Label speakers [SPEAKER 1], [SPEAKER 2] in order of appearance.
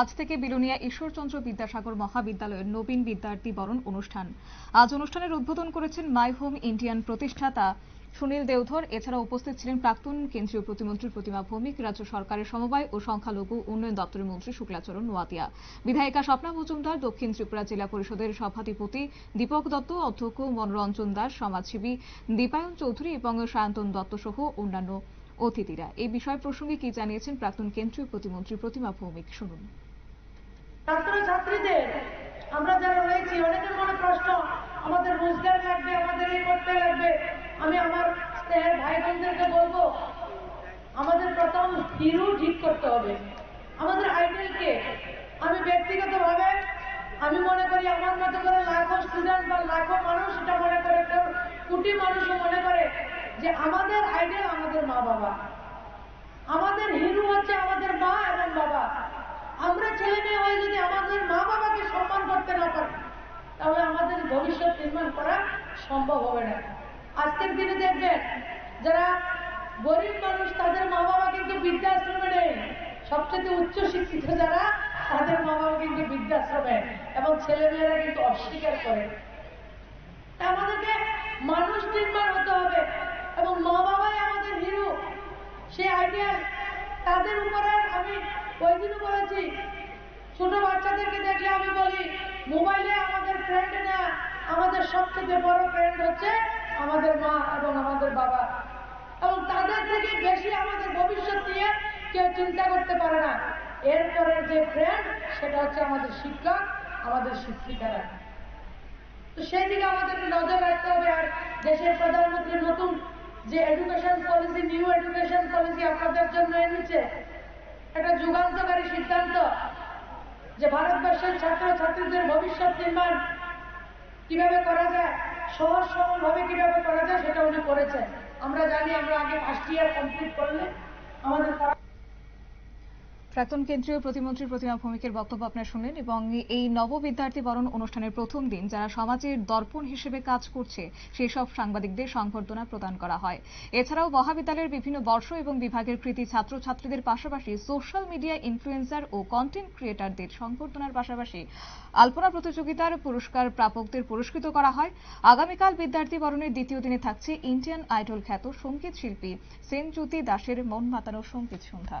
[SPEAKER 1] আজ থেকে বিলোনিয়া ঈশ্বরচন্দ্র বিদ্যাসাগর মহাবিদ্যালয়ের নবীন বিদ্যার্থী বরণ অনুষ্ঠান। আজ অনুষ্ঠানের উদ্বোধন করেছেন মাই হোম ইন্ডিয়ান প্রতিষ্ঠাতা সুনীল দেওধর। এছাড়া উপস্থিত ছিলেন প্রাক্তন কেন্দ্রীয় প্রতিমন্ত্রী প্রতিমা ভৌমিক, রাজ্য সরকারের সমবায় ও সংখ্যালঘু উন্নয়ন দপ্তরের মন্ত্রী শুক্লাচরণ নোয়াতিয়া। বিধায়িকা স্বপ্না মজুমদার, দক্ষিণ ত্রিপুরা জেলা পরিষদের সভাধিপতি দীপক দত্ত, অধ্যক্ষ মনোরঞ্জন দাস, সমাজসেবী দীপায়ন চৌধুরী এবং সায়ন্তন দত্ত সহ অন্যান্য অতিথিরা। এই বিষয় প্রসঙ্গে কি জানিয়েছেন প্রাক্তন কেন্দ্রীয় প্রতিমন্ত্রী প্রতিমা ভৌমিক? শুনুন।
[SPEAKER 2] ছাত্র ছাত্রীদের, আমরা যারা রয়েছি, অনেকের মনে প্রশ্ন, আমাদের রোজগার লাগবে, আমাদের এই করতে লাগবে। আমি আমার স্নেহের ভাই বোনদেরকে বলব, আমাদের প্রথম হিরো ঠিক করতে হবে। আমাদের আইডেলকে আমি ব্যক্তিগতভাবে, আমি মনে করি আমার মতো করে লাখো স্টুডেন্ট বা লাখো মানুষ এটা মনে করে কোটি মানুষও মনে যে আমাদের আইডেল আমাদের মা বাবা। আমাদের হিরো হচ্ছে আমাদের মা এবং বাবা। আমরা ছেলে মেয়ে হয়ে যদি আমাদের মা বাবাকে সম্মান করতে না পারি, তাহলে আমাদের ভবিষ্যৎ নির্মাণ করা সম্ভব হবে না। আজকের দিনে দেখবেন যারা গরিব মানুষ, তাদের মা বাবা কিন্তু বৃদ্ধাশ্রমে নেই। সবচেয়ে উচ্চ শিক্ষিত যারা, তাদের মা বাবা কিন্তু বৃদ্ধাশ্রমে এবং ছেলে মেয়েরা কিন্তু অস্বীকার করে। আমাদেরকে মানুষ নির্মাণ হতে হবে এবং মা বাবাই আমাদের হিরো সে আইডিয়াল তাদের উপরে আমি ওই দিনও বলেছি, ছোট বাচ্চাদেরকে দেখলে আমি বলি, মোবাইলে আমাদের ফ্রেন্ড না, আমাদের সবচেয়ে বড় ফ্রেন্ড হচ্ছে আমাদের মা এবং আমাদের বাবা। এবং তাদের থেকে বেশি আমাদের ভবিষ্যৎ নিয়ে কেউ চিন্তা করতে পারে না। এরপরে যে ফ্রেন্ড সেটা হচ্ছে আমাদের শিক্ষক, আমাদের শিক্ষিকারা। তো সেই দিকে আমাদেরকে নজর রাখতে হবে, আর দেশের প্রধানমন্ত্রী নতুন যে এডুকেশন পলিসি নিউ পলিসি আপনাদের জন্য এনেছে এটা যুগান্তকারী সিদ্ধান্ত যে ভারতবর্ষের ছাত্র ছাত্রীদের ভবিষ্যৎ নির্মাণ কীভাবে করা যায়, সহজ সরল ভাবে কীভাবে করা যায় সেটা উনি করেছেন। আমরা জানি আমরা আগে ফার্স্ট ইয়ার কমপ্লিট করলে আমাদের
[SPEAKER 1] প্রাক্তন কেন্দ্রীয় প্রতিমন্ত্রী প্রতিমা ভৌমিকের বক্তব্য আপনারা শুনলেন এবং এই নব বিদ্যার্থী বরণ অনুষ্ঠানের প্রথম দিন যারা সমাজের দর্পণ হিসেবে কাজ করছে, সেই সব সাংবাদিকদের সংবর্ধনা প্রদান করা হয়। এছাড়াও মহাবিদ্যালয়ের বিভিন্ন বর্ষ এবং বিভাগের কৃতি ছাত্রছাত্রীদের পাশাপাশি সোশ্যাল মিডিয়া ইনফ্লুয়েন্সার ও কন্টেন্ট ক্রিয়েটারদের সংবর্ধনার পাশাপাশি আলপনা প্রতিযোগিতার পুরস্কার প্রাপকদের পুরস্কৃত করা হয়। আগামীকাল বিদ্যার্থী বরণের দ্বিতীয় দিনে থাকছে ইন্ডিয়ান আইডল খ্যাত সংগীত শিল্পী সেনজ্যোতি দাসের মন মাতানো সংগীত সন্ধ্যা।